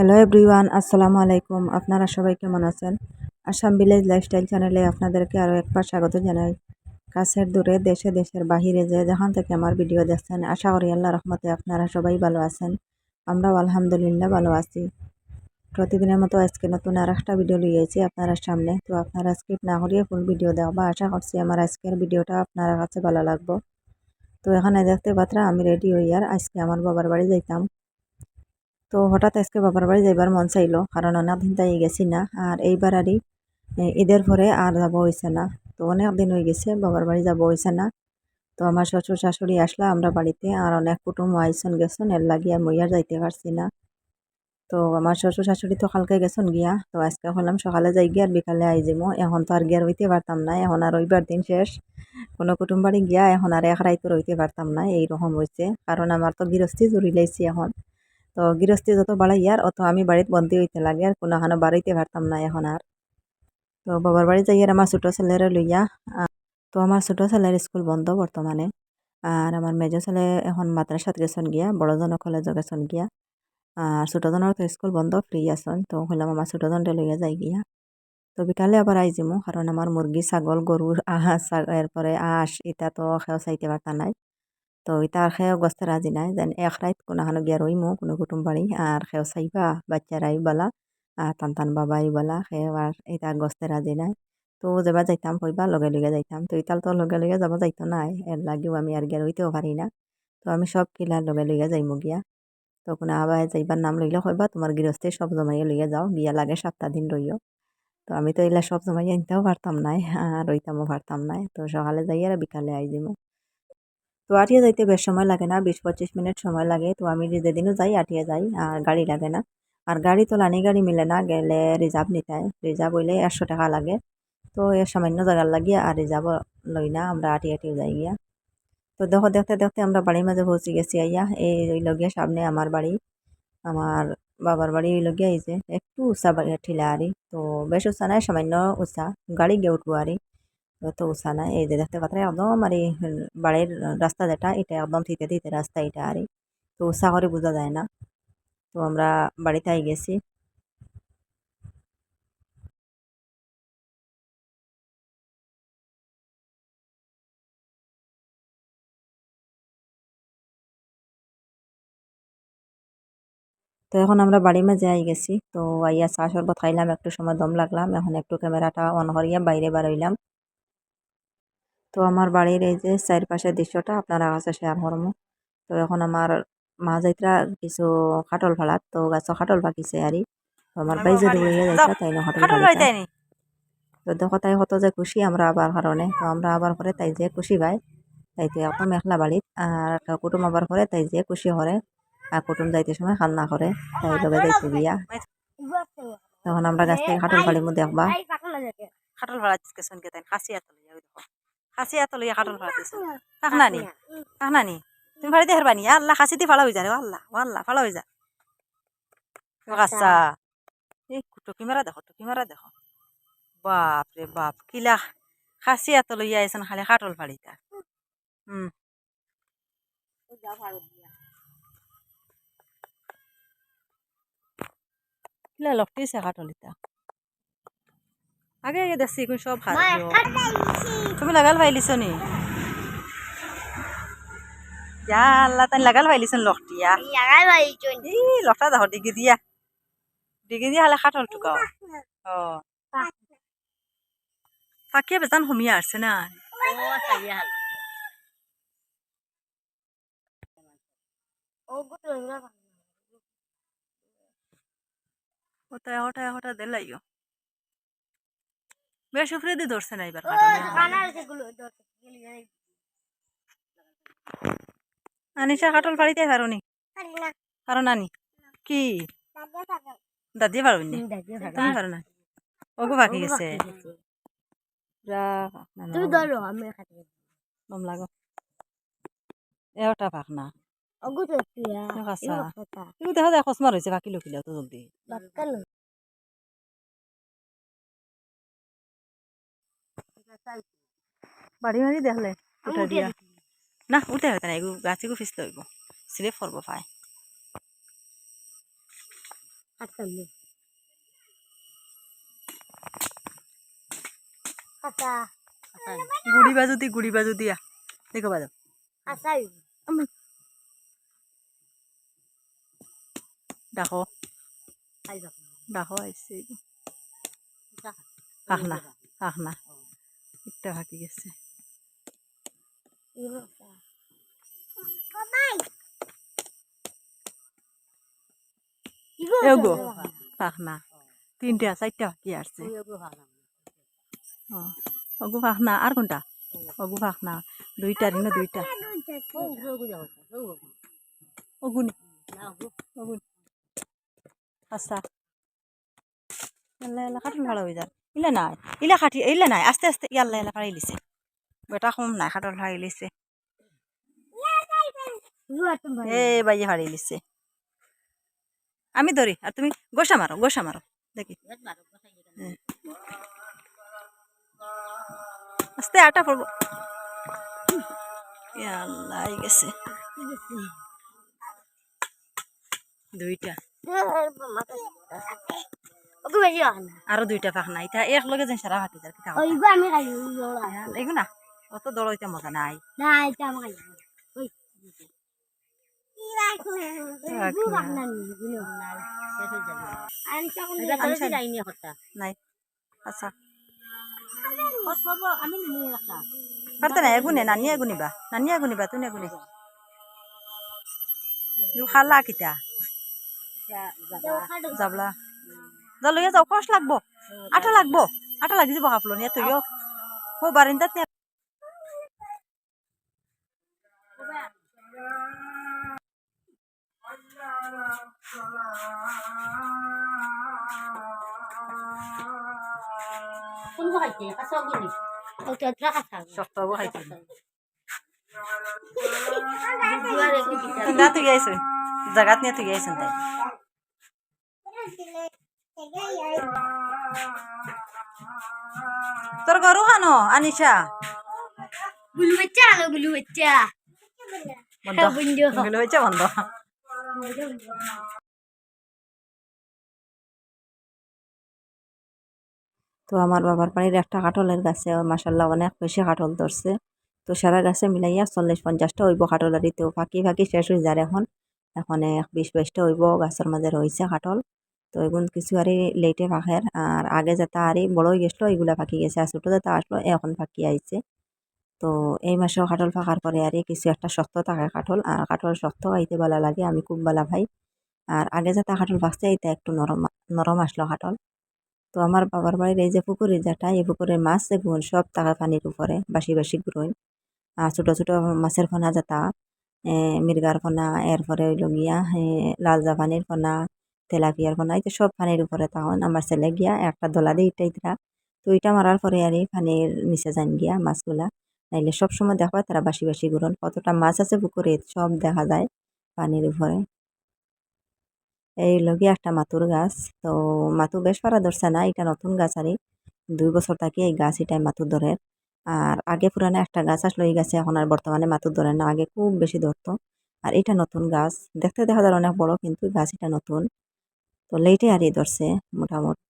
Hello everyone আসসালামু আলাইকুম আপনারা সবাই কেমন আছেন আসাম ভিলেজ লাইফস্টাইল চ্যানেলে আপনাদেরকে আরও একবার স্বাগত জানাই। কাছের দূরে, দেশে, দেশের বাহিরে যে যেখান থেকে আমার ভিডিও দেখছেন, আশা করি আল্লাহ রহমতে আপনারা সবাই ভালো আছেন। আমরাও আলহামদুলিল্লাহ ভালো আছি। প্রতিদিনের মতো আজকে নতুন আর একটা ভিডিও লিয়েছি আপনারা সামনে। তো আপনারা স্কিপ না করিয়ে ফুল ভিডিও দেখবা। আশা করছি আমার আজকের ভিডিওটা আপনার কাছে ভালো লাগবো। তো এখানে দেখতে পাত্রা আমি রেডি হই আর আজকে আমার বাবার বাড়ি যাইতাম। তো হঠাৎ আজকে বাবার বাড়ি যাইবার মন চাইলো, কারণ অনেক দিন তাই গেছি না, আর এইবার আরই ঈদের পরে আর যাব হয়েছে না। তো অনেক দিন হয়ে গেছে বাবার বাড়ি যাব হয়েছে না। তো আমার শ্বশুর শাশুড়ি আসলা আমরা বাড়িতে, আর অনেক কুটুম আইসন গেছন এর মই আর যাইতে পারছি না। তো আমার শ্বশুর শাশুড়ি তো কালকে গেছন গিয়া, তো আজকে হলাম সকালে যাই গিয়া আর বিকালে আই যাব এখন তো আর গিয়া রইতে পারতাম না, এখন আর রবিবার দিন শেষ। কোনো কুটুম বাড়ি গিয়া এখন আর এক রাইতে রইতে পারতাম না, এইরকম হয়েছে কারণ আমার তো গৃহস্থী জুড়ি লাইছি এখন। তো গৃহস্থী যত বাড়াই আর অত আমি বাড়িতে বন্দি হইতে লাগে, আর কোনো হানো বাড়িতে পারতাম না এখন আর। তো বাবার বাড়ি যাই, আর আমার ছোটো ছেলেরে লইয়া তো আমার ছোটো ছেলের স্কুল বন্ধ বর্তমানে। আর আমার মেজ ছেলে এখন মাদ্রাসাত গেছন গিয়া বড়জনও কলেজও গেছন গিয়া। আর ছোটোজনের তো স্কুল বন্ধ ফ্রি আসন তো হইলাম আমার ছোটোজনটা লইয়া যাই গিয়া। তো বিকালে আবার আই যামু কারণ আমার মুরগি ছাগল গরুর আহাস এরপরে আঁশ এটা তো খেয়েও চাইতে পারতা নাই। তো ইতা আর খেয়েও গস্তে রাজি নাই। যেন এক রাইত কোনো হানো গিয়া রইমু, কোনো কুটুম বাড়ি, আর খেয়েও চাইবা বাচ্চারাই বলা, আর টান টান বাবাই বলা খেয়েও আর ইতা গস্তে রাজি নাই। তো যাবা যাইতাম, কইবা লগে লগে যাইতাম। তো ইতাল তো লগে লগে যাব যাইতো নাই, এর লাগিও আমি আর গিয়া রইতেও পারি না। তো আমি সব কিলার লগে লগে যাইমু গিয়া। তখন আবার যাইবার নাম লইলে কইবা, তোমার গৃহস্থে সব জমাইয়া লইয়া যাও বিয়া লাগে সাতটা দিন রইও। তো আমি তো এগুলা সব জমাইয়া আনতেও পারতাম নাই, আর রইতামও পারতাম নাই। তো সকালে যাই আর বিকালে আই যাব তো আটিয়া যাইতে বেশ সময় লাগে না, বিশ পঁচিশ মিনিট সময় লাগে। তো আমি যেদিনও যাই, আটিয়া যাই, আর গাড়ি লাগে না। আর গাড়ি তো লানি গাড়ি মিলে না, গেলে রিজার্ভ নিতে হয়। রিজার্ভ হইলে একশো টাকা লাগে। তো এর সামান্য জায়গার লাগিয়ে আর রিজার্ভ লই না, আমরা আটি আটিয়ে যাই গিয়া। তো দেখো, দেখতে দেখতে আমরা বাড়ির মাঝে পৌঁছে গেছি আইয়া। এই ওই লগিয়া সামনে আমার বাড়ি। আমার বাবার বাড়ি ওই লগিয়া এই যে একটু উঁচা ঠিলা আরি। তো বেশ উঁচা নাই সামান্য উঁচা। গাড়ি গিয়ে উঠবো আরি। তো উঁচা নাই এই যে দেখতে পাত্রে একদম আর বাড়ির রাস্তা যেটা এটা একদম থিতে থিতে রাস্তা এটা আর তো উঁচা করে বোঝা যায় না তো আমরা বাড়িতে আই গেছি তো এখন আমরা বাড়ির মাঝে আই গেছি। তো আইয়া চা শরবত খাইলাম একটু সময় দম লাগলাম। এখন একটু ক্যামেরাটা অন করিয়া বাইরে বারইলাম তো আমার বাড়ির এই যে চারপাশের দৃশ্যটা আপনারা কাছে শেয়ার করব। তো এখন আমার মা যাইত্রা কিছু খাটল ফালাত তো গাছ খাটল পাকিছে আরই তো আমার বাই যদি তাই না খাটল তো দেখো তাই কত যে খুশি আমরা আবার কারণে তো আমরা আবার করে তাই যে খুশি পাই তাই তো এখন মেখলা বাড়িত আর কুটুম আবার করে তাই যে খুশি করে আর কুটুম যাইতে সময় কান্না করে তাই লগে যাইতে বিয়া। তখন আমরা গাছ থেকে খাটল ফালিমু দেখবা। খাটল শুনকে তাই খাসি এত খাসি এত লইয়া খাটল ভাড়া দিচ্ছে কাক নানি তুমি ভাড়ি দেখে বানি আল্লাহ খাসি দিয়ে ফাড়া হয়ে যা রে আল্লাহ আল্লাহ ফাড়া হয়ে যা আচ্ছা। এই টুকি মারা দেখো টুকি মারা দেখো। বাপ রে বাপ কিলা খাসি এত লইয়া আইসন খালি খাটল ফাড়িতা হুম কিলা লকটিছে খাটলিতা আগে আগে দেখছি এখন সব ভালো তুমি লাগাল পাইলিছ নি? যা আল্লাহ তাই লাগাল পাইলিছন লকটিয়া। লকটা দেখো ডিগি দিয়া। ডিগি দিয়া হালে খাটল টুকাও ও ফাঁকিয়া বেজান সুমিয়া আসছে না? ওটা ওটা ওটা দিলাইও। বেশ উপরে দিয়ে ধরছে না এবার আনিসা কাটল ফাড়িতে পারো নি? পারো নানি কি? দাদি পারো নি? তুমি পারো না? ওগো বাকি গেছে। তুমি ধরো আমি দম লাগো। পাক না। তো দেখা যায় খসমার হয়েছে বাকি লকিলা তো জলদি। বাড়ি মারি দেখলে উঠা দিয়া। না উঠে হইতে না এগু গাছে গু ফিসলে হইব স্লিপ করব পায়। নি গুড়ি বাজু দি গুড়ি বাজু। দিয়া দেখো। বাজো ডাকো ডাকো আইসে কাকনা কাকনা একটা ভাকি গেছে। এগো কাকনা তিনটা চারটা ভাকি আসছে। অগু ফাঁকনা আর কোনটা? অগু ফাঁকনা দুইটা রিনো দুইটা। অগুনি অগুন আচ্ছা। খাটুন ভালো হয়ে যায় ইলা নাই, ইলা খাটি ইলা নাই, আস্তে আস্তে, ইয়াল্লা এলা পাড়ি লিছে বেটা কম নাই খাটল ফাড়ি লিছে এ বাইয়ে ফাড়ি লিছে আমি ধরি আর তুমি গোসা মারো গোসা মারো দেখি। আস্তে, আটা পড়ব আই গেছে। দুইটা। আরও দুইটা পাখনা ইটা এক লগে যেন সারা ভাটি যার কিতা ওইগো আমি খাই এগু না অত দড় হইতে মজা নাই। না এটা আমি ওই খালা কিতা যাবলা। যা লইয়া যাও কষ লাগবো। আটা লাগবো। আটা লাগি যাব কাপলো নিয়ে তুইও। ও বারিন্দাত নিয়ে কোনটো খাইছে? কাঁচা গুলি শক্ত খাইছি। জাগাত নিয়ে তুই আইসুন তাই। তোর গরু খানো আনিশা? গুলু বাচ্চা আলো গুলু বাচ্চা বন্ধ। গুলো বন্ধ। তো আমার বাবার বাড়ির একটা কাঁঠলের গাছে মাসাল্লাহ অনেক বেশি কাঁঠল ধরছে। তো সারা গাছে মিলাইয়া চল্লিশ পঞ্চাশটা হইব কাঁঠল আর তো ফাঁকি ফাঁকি শেষ হয়ে যায় এখন। এখন এক বিশ বাইশটা হইব গাছের মাঝে রয়েছে কাঁঠল। তো এগুন কিছু আরই লেটে ফাঁকের আর আগে যেটা আরই বড় হয়ে গেছিল এগুলা ফাঁকি গেছে। আর ছোটো যেটা আসলো এখন ফাঁকি আইছে। তো এই মাসেও কাঁঠল ফাঁকার পরে আরই কিছু একটা শক্ত থাকে কাঁঠল। আর কাঁঠল শক্ত আইতে ভালো লাগে আমি খুব ভালো ভাই। আর আগে যেটা কাঁঠল ফাঁকছে এটা একটু নরম নরম আসলো কাঁঠল। তো আমার বাবার বাড়ির এই যে পুকুরে যেটা এই পুকুরের মাছ যেগুন সব টাকা পানির উপরে বাসি বাসি গুড়োয় আর ছোটো ছোটো মাছের ফোনা যেটা মির্গার ফোনা এরপরে হইল গিয়া এ, লাল জাপানির ফোনা তেলাপিয়ার ফোনা এই সব পানির উপরে তখন আমার ছেলে গিয়া একটা দোলা দিয়ে ইটা ইতরা তো ইটা মারার পরে আর পানির নিচে যান গিয়া মাছগুলা। নাইলে সব সময় দেখবা তারা বাসি বাসি গুড়ন কতটা মাছ আছে পুকুরে সব দেখা যায় পানির উপরে। এই লগে একটা মাতুর গাছ। তো মাতু বেশ পারা ধরছে না, এটা নতুন গাছ আরই দুই বছর থাকি এই গাছ এটাই মাতুর ধরে। আর আগে পুরানো একটা গাছ আসলো, এই গাছে এখন আর বর্তমানে মাতুর ধরে না, আগে খুব বেশি ধরতো। আর এটা নতুন গাছ। দেখতে দেখা যায় অনেক বড়, কিন্তু গাছ এটা নতুন। তো লেটে আর এই ধরছে মোটামুটি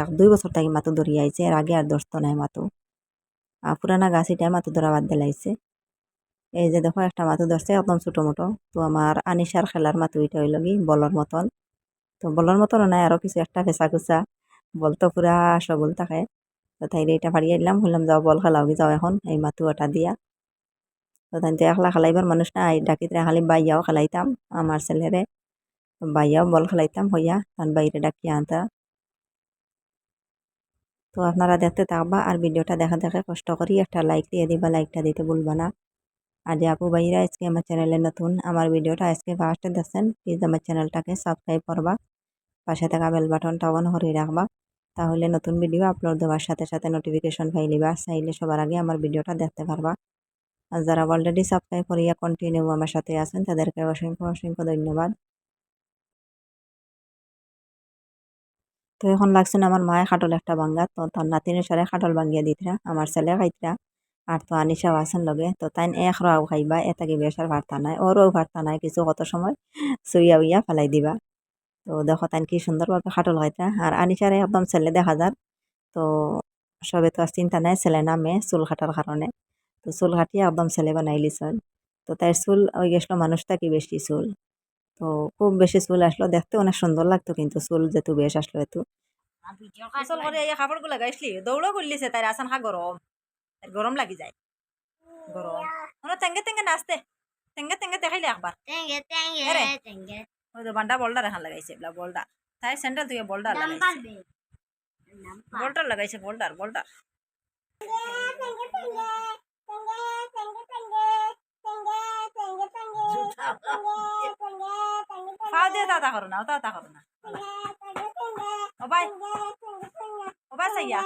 এক, দুই বছর থাকি মাতু ধরি আইছে, এর আগে আর ধরতো নাই মাতু পুরানা গাছ এটাই মাতু ধরা বাদ দিলাইছে এই যে দেখো একটা মাতু ধরছে, একদম ছোটো মোটো। তো আমার আনিসার খেলার মাতু এটা হইল কি, বলর মতন। তো বলার মতন নাই, আরও কিছু একটা ফেঁচা কুচা বলতো পুরা সবল থাকে। তো তাই এটা ফাড়িয়ে দিলাম, বললাম, যাও বল খেলাও যাও এখন, এই মাতু ওটা দিয়া। তো তাই একলা খেলাইবার মানুষ না ডাকিতে খালি বাইয়াও খেলাইতাম, আমার ছেলেরে। বাইয়াও বল খেলাইতাম হইয়া তার বাইরে ডাকিয়া আনতা তো আপনারা দেখতে থাকবা আর ভিডিওটা দেখা দেখে কষ্ট করি একটা লাইক দিয়ে দিবা লাইকটা দিতে ভুলবা না আর যে আপু ভাইরা আজকে আমার চ্যানেলে নতুন আমার ভিডিওটা আজকে ফার্স্টে দেখছেন প্লিজ আমার চ্যানেলটাকে সাবস্ক্রাইব করবা পাশে থাকা বেল বাটনটা অন করে রাখবা তাহলে নতুন ভিডিও আপলোড দেওয়ার সাথে সাথে নোটিফিকেশন পাইলিবা চাইলে সবার আগে আমার ভিডিওটা দেখতে পারবা আর যারা অলরেডি সাবস্ক্রাইব করিয়া কন্টিনিউ আমার সাথে আছেন তাদেরকে অসংখ্য অসংখ্য ধন্যবাদ তো এখন লাগছে না আমার মায়ে খাটল একটা ভাঙ্গা। তো তার নাতিনের সারে খাটল ভাঙ্গিয়া দিতরা, আমার ছেলে খাইতরা। আর তো আনিসাও আছেন লগে। তো তাই এক রাও খাইবা এটা কি বেসার ভার্তা নাই। ওরও ভার্তা নাই কিছু কত সময় সুইয়া উইয়া ফেলাই দিবা। তো দেখো তাই কি সুন্দরভাবে খাটল খাইতা আর আনিসারে একদম ছেলে দেখা যার। তো সবে তো আর চিন্তা নাই ছেলে না মেয়ে, চুল কাটার কারণে। তো চুল কাটিয়ে একদম ছেলে বানাই লিছন তো তাই চুল ওই গেছিল মানুষটা কি বেশি চুল। তো খুব বেশি চুল আসলো দেখতে অনেক সুন্দর লাগতো কিন্তু চুল যেহেতু বেশ আসলো এতু। করে এই কাপড়গুলো গাইছলি দৌড়ও করলিছে তাই আসান খা গরম। তার গরম লাগি যায়। গরম। তেঙ্গে তেঙ্গে নাচতে তেঙ্গে তেঙ্গে দেখাইলে একবার। ওই তো বান্ডা বলডার লাগাইছে বলডার তাই স্যান্ডেল তুই বলডার লাগাইছে বলডার বলডার। বলডার ফাও দিয়ে তা করো না ও তা করো না ও ভাই ও ভাই সাইয়া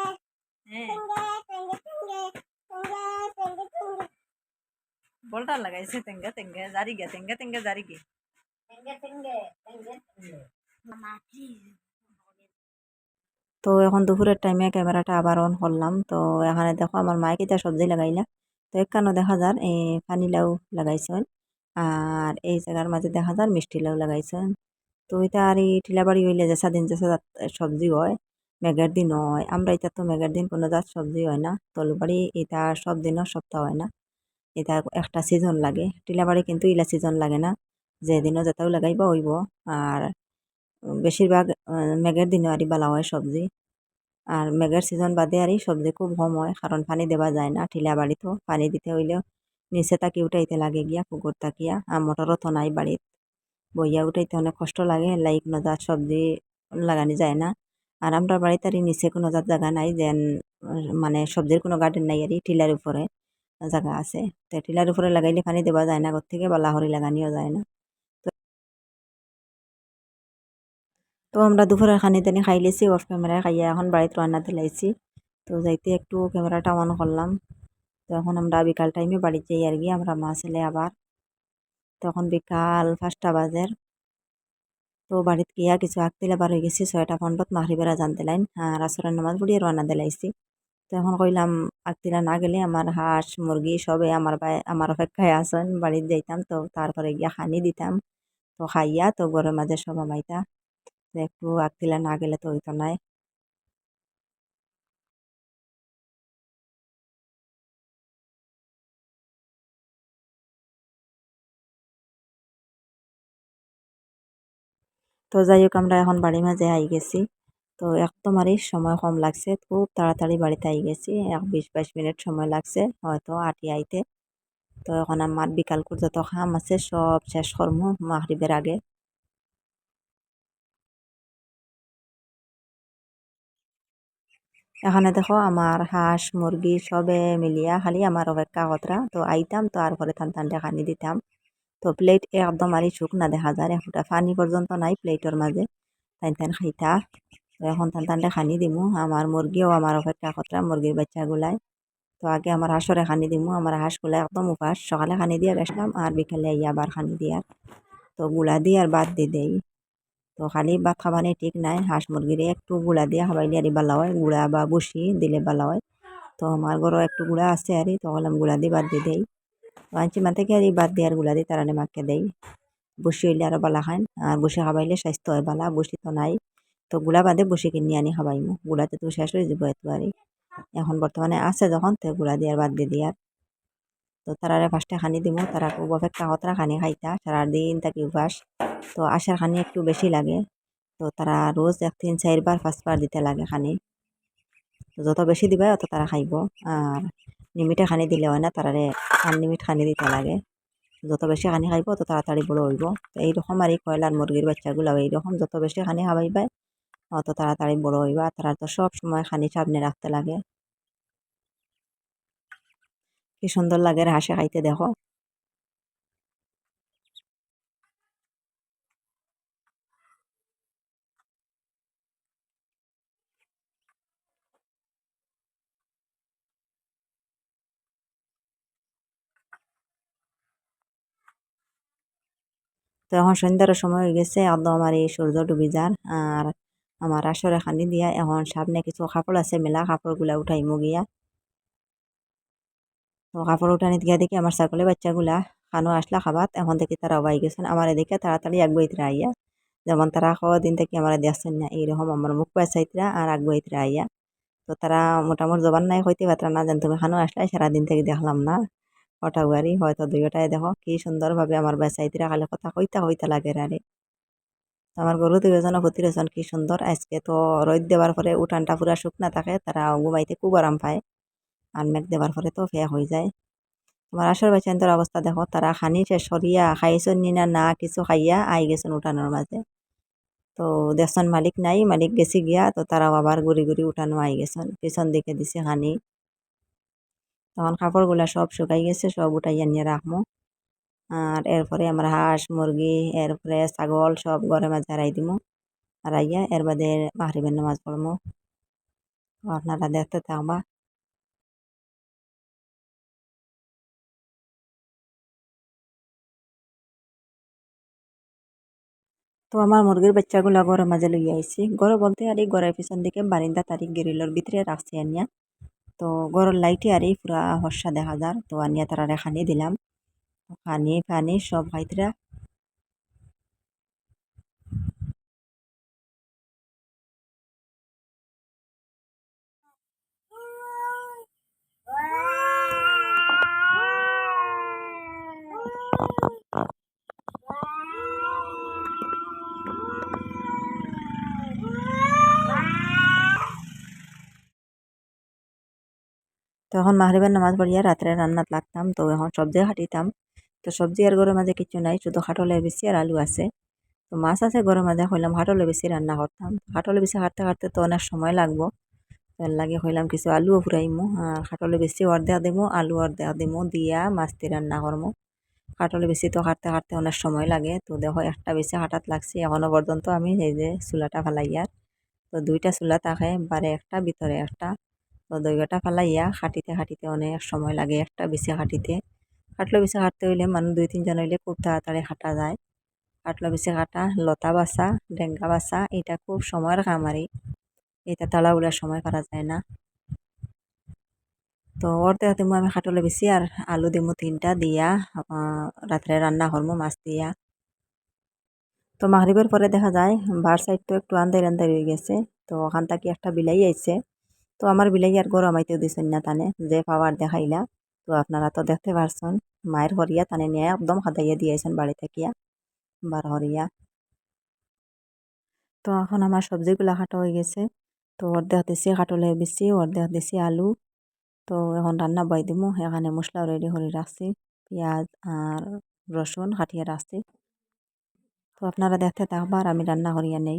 বলডার লাগাইছে তেঙ্গে তেঙ্গে জারি গে তেঙ্গে তেঙ্গে জারি গে তো এখন দুপুরের টাইমে ক্যামেরাটা আবার অন করলাম। তো এখানে দেখো আমার মায়ে কিতা সবজি লাগাইলা। তো একখানো দেখা যার, এই পানি লাউ লাগাইছেন আর এই জায়গার মাঝে দেখা যার মিষ্টি লাউ লাগাইছেন। তো এটা আর এই টিলাবাড়ি হইলে যে সাদিন যে সাদাত সবজি হয়, মেঘের দিন হয়, আমরা এটা তো মেঘের দিন কোনো জাত সবজি হয় না, তলুবাড়ি এটা সব দিনও সপ্তাহ হয় না। এটা একটা সিজন লাগে, টিলাবাড়ি কিন্তু ইলা সিজন লাগে না যেদিনও যেটাও লাগাইব হইব, আর বেশিরভাগ মেঘের দিনও আরই বালা হয় সবজি। আর মেঘের সিজন বাদে আরই সবজি খুব কম হয়, কারণ পানি দেওয়া যায় না টিলা বাড়িতেও পানি দিতে হইলেও নিচে তাকি উঠাইতে লাগে গিয়া, পুকুর তাকিয়া আর মোটরও তো নাই বাড়িত। বইয়া উঠাইতে অনেক কষ্ট লাগে, লাইক কোনো সবজি লাগানি যায় না। আর আমরা বাড়িতে আর নিচে কোনো জাত জায়গা নাই যেন মানে সবজির কোনো গার্ডেন নাই আর টিলার উপরে জায়গা আছে। তো টিলার উপরে লাগাইলে পানি দেওয়া যায় না ঘর থেকে বালা হরি লাগানিও যায় না। তো আমরা দুপুরের খানি টানি খাই লেছি অফ ক্যামেরায় খাইয়া এখন বাড়িতে রান্না দিলাইছি তো যাইতে একটু ক্যামেরাটা অন করলাম। তো এখন আমরা বিকাল টাইমে বাড়ি যাই আর কি, আমরা মা ছেলে আবার তখন বিকাল পাঁচটা বাজের তো বাড়িতে গিয়া কিছু আঁকতিলে বার হয়ে গেছি, ছয়টা পনেরোত মাহরিবেরা জানতে লাইন আর আসরের নামাজ পড়িয়ে রান্না দিলাইছি। তো এখন কইলাম আঁকতিলা না গেলে আমার হাঁস, মুরগি সবে আমার আমার অপেক্ষায় আসেন বাড়িতে যাইতাম তো তারপরে গিয়া খানি দিতাম। তো খাইয়া তো ঘরের মাঝে সব মাইতা তো একটু আঁকতিলা না গেলে তো হইতো নাই। তো যাই হোক আমরা এখন বাড়ির মাঝে আই গেছি। তো একদম আরই সময় কম লাগছে, খুব তাড়াতাড়ি বাড়িতে আই গেছি, এক বিশ বাইশ মিনিট সময় লাগছে, হয়তো আটি আইতে। তো এখন আমার বিকাল করে যত কাম আছে, সব শেষ করব মাগরিবের আগে। এখানে দেখো আমার হাঁস, মুরগি সবে মিলিয়া খালি আমার অপেক্ষা কতরা। তো আইতাম, তো আর পরে থান থানটা খানি দিতাম। তো প্লেট একদম আরই শুকনা দেখা যায়। একটা পানি পর্যন্ত নাই প্লেটের মাঝে। তাই তান খাইতা। তো এখন তান তানটা খানি দিমু। আমার মুরগিও আমার অপেক্ষা কতরা মুরগির বাচ্চাগুলাই তো আগে আমার হাঁসরে খানি দিমু। আমার হাঁসগুলা একদম উপাস। সকালে খানি দিয়ে গেছিলাম আর বিকালে আইয়া আবার খানি দিয়ার তো গুলা দিয়ে আর বাদ দি দেই। তো খালি ভাত খাবানি ঠিক নাই। হাঁস মুরগিরে একটু গুঁড়া দিয়ে খাবাইলে আর ভালো হয়। গুড়া বা বসি দিলে ভালো হয়। তো আমার ঘরও একটু গুড়া আছে আর তো বললাম গুঁড়া দিয়ে বাদ দিয়ে দেই। আনছি মাথা কি আর বাদ দিয়ে আর গুঁড়া দিয়ে তারানে মাকে দেই। বসি হইলে আরও বালা খান আর বসে খাবাইলে স্বাস্থ্য হয় বালা, বসি তো নাই। তো গুলা বাদে বসে কিনি আনি খাবাইমু। গুলাতে তো শেষ হয়ে যাব এত আরই এখন বর্তমানে আছে যখন, তো গুলা দিয়ে আর বাদ দিয়ে দিয়ার তো তারারে ফার্স্টে খানি দিমু, তারা খুব অপেক্ষা কতরা খানি খাইতা, সারাদিন তাকে উপাস। তো আশার খানি একটু বেশি লাগে। তো তারা রোজ এক, তিন চারবার পাঁচবার দিতে লাগে খানি। তো যত বেশি দিবে অত তারা খাইব। আর লিমিটে খানি দিলে হয় না তারারে আনলিমিট খানি দিতে লাগে। যত বেশি খানি খাইব, তত তাড়াতাড়ি বড় হইব। তো এইরকম আর এই কয়লার মুরগির বাচ্চাগুলো এইরকম যত বেশি খানি খাওয়াইবে অত তাড়াতাড়ি বড় হইবা। তারা তো সব সময় খানি সামনে রাখতে লাগে। কি সুন্দর লাগে হাসে খাইতে দেখো। তো এখন সন্ধ্যার সময় হয়ে গেছে একদম আমার এই সূর্য ডুবি যার, আর আমার আসরে খানি দিয়া এখন সামনে কিছু কাপড় আছে, মেলা কাপড়গুলা উঠাইমু গিয়া। তো কাপড় উঠানিত গিয়া দেখি আমার ছাগলের বাচ্চাগুলা খানো আসলা খাবাত, এখন দেখি তারা বাই গেছেন, আমার এদিকে তাড়াতাড়ি বইতে আইয়া। যেমন তারা দিন থেকে আমার দেখছেন না এইরকম আমার মুখ পাইসাইতরা আর আগুয়াইতরা আইয়া। তো তারা মোটামুটি জবান নাই হইতে পারতাম না যেন তুমি খানো আসলে সারাদিন থেকে দেখলাম না। হঠাগুয়ারি হয়তো দুইটাই দেখো, কি সুন্দরভাবে আমার বেসাইতরা খালি কথা কইতা কইতা লাগে রারে আমার গরু দুজনে প্রতিরেজন কি সুন্দর, আজকে তো রোদ দেওয়ার পরে উঠানটা পুরা শুকনা থাকে, তারা ঘুমাইতে খুব আরাম পায়, আর মেঘ দেওয়ার পরে তো ফেয়া হয়ে যায়। তোমার আসর বাচ্চাদের অবস্থা দেখো, তারা খানি শেষ সরিয়া খাইছন নি না না কিছু খাইয়া আই গেছেন উঠানোর মাঝে। তো দেখছেন মালিক নাই, মালিক গেছি গিয়া, তো তারাও আবার ঘুরি ঘুরি উঠানো আই গেছেন, পিছন দিকে দিছে খানি। তখন কাপড়গুলা সব শুকাই গেছে, সব উঠাইয়া নিয়ে রাখব আর এরপরে আমরা হাঁস, মুরগি, এরপরে ছাগল সব ঘরে মাঝে হারাই দিমু। হারাইয়া এর বাদে মাহরিবের নামাজ পড়মু আপনারা দেখতে থাকবা। তো আমার মুরগির বাচ্চাগুলা ঘরের মাঝে লইয়া আইছি। ঘরে বলতে আর এই ঘরের পিছন দিকে বারিন্দা তারিখ গেরিলোর ভিতরে রাখছি আনিয়া। তো গরম লাইটে আর এই পুরা হর্ষা দেখা যার। তো আনিয়া তারা খানি দিলাম। পানি পানি সব খাইতরা তখন মাহরিবের নামাজ পড়িয়া রাত্রে রান্নাত লাগতাম, তো এখন সবজি হাঁটিতাম তো সবজি আর গরুর মাঝে কিছু নাই, শুধু খাটলের বেশি আর আলু আছে। তো মাছ আছে গরুর মাঝে, হইলাম হাটলে বেশি রান্না করতাম। হাটলে বেশি হাঁটতে হাঁটতে তো অনেক সময় লাগবো। তার লাগে হইলাম কিছু আলুও ফুরাইমু, আর হাটলে বেশি অর্ধেক দিমু আলু অর্ধেক দিমু দিয়া মাছটি রান্না করমু। খাটলে বেশি তো হাঁটতে হাঁটতে অনেক সময় লাগে, তো দেখো একটা বেশি হাঁটাত লাগছে, এখনও পর্যন্ত আমি এই যে চুলাটা ফালাইয়ার তো দুইটা চুলা থাকে বারে একটা, ভিতরে একটা। তো দৈগটা ফালাইয়া খাটিতে খাটিতে অনেক সময় লাগে, একটা বেশি খাটিতে খাটলো বেশি খাটতে হইলে মানুষ দুই, তিনজন হইলে খুব তাড়াতাড়ি হাঁটা যায়। খাটলো বেশি কাটা লতা বাসা ডেঙ্গা বাসা এটা খুব সময়ের কাম আর এটা তাড়াহুড়ার সময় করা যায় না। তো ওরতে দিমু আমি খাটলে বেশি আর আলু দিমু তিনটা দিয়া রাত্রে রান্না করমু, মাছ দিয়া। তো মাগরিবের পরে দেখা যায় বার সাইড তো একটু আন্দার আন্দার হয়ে গেছে, তো ওখান থেকে একটা বিলাই আইছে। তো আমার বিলাই আর গরম আইতেও দিছেন না তানে, যে পাওয়ার দেখাইলা, তো আপনারা তো দেখতে পারছেন, মায়ের হরিয়া তানে নিয়ে একদম খাদাইয়া দিয়েছেন বাড়ি থাকিয়া, বার হরিয়া। তো এখন আমার সবজিগুলা কাটা হয়ে গেছে, তো অর্ধেক দিছি কাটলে বেশি, অর্ধেক দিছি আলু, তো এখন রান্না বাই দিমু, এখানে মশলা রেডি করে রাখছি, পেঁয়াজ আর রসুন কাটিয়ে রাখছি। তো আপনারা দেখতে থাকবার আমি রান্না করিয়া নেই।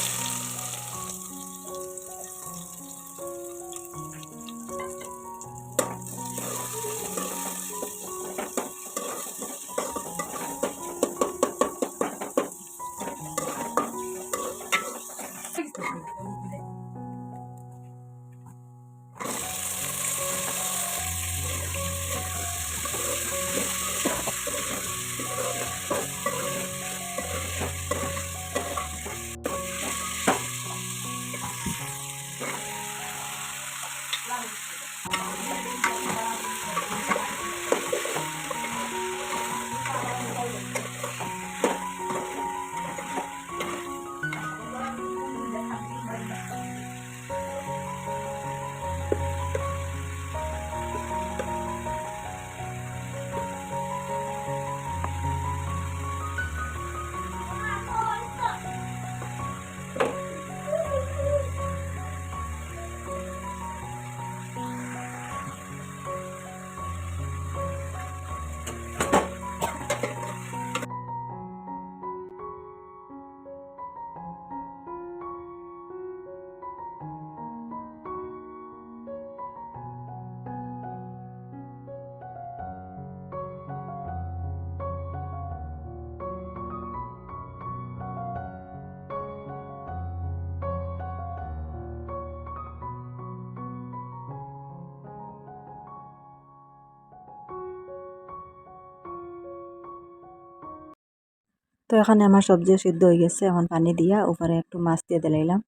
তো এখানে আমার সবজি সিদ্ধ হয়ে গেছে। এখন পানি দিয়া উপরে একটু মাছ দিয়ে দিলাইলাম।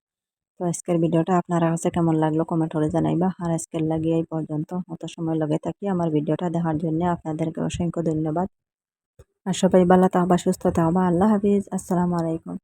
তো আজকের ভিডিওটা আপনারা কাছে কেমন লাগল কমেন্ট করে জানাইবা। আর আজকের লাগিয়ে এই পর্যন্ত। অত সময় লগে থাকি আমার ভিডিওটা দেখার জন্য আপনাদেরকে অসংখ্য ধন্যবাদ। আর সবাই ভালো থাকবা, সুস্থ থাকবা। আল্লাহ হাফিজ। আসসালামু আলাইকুম।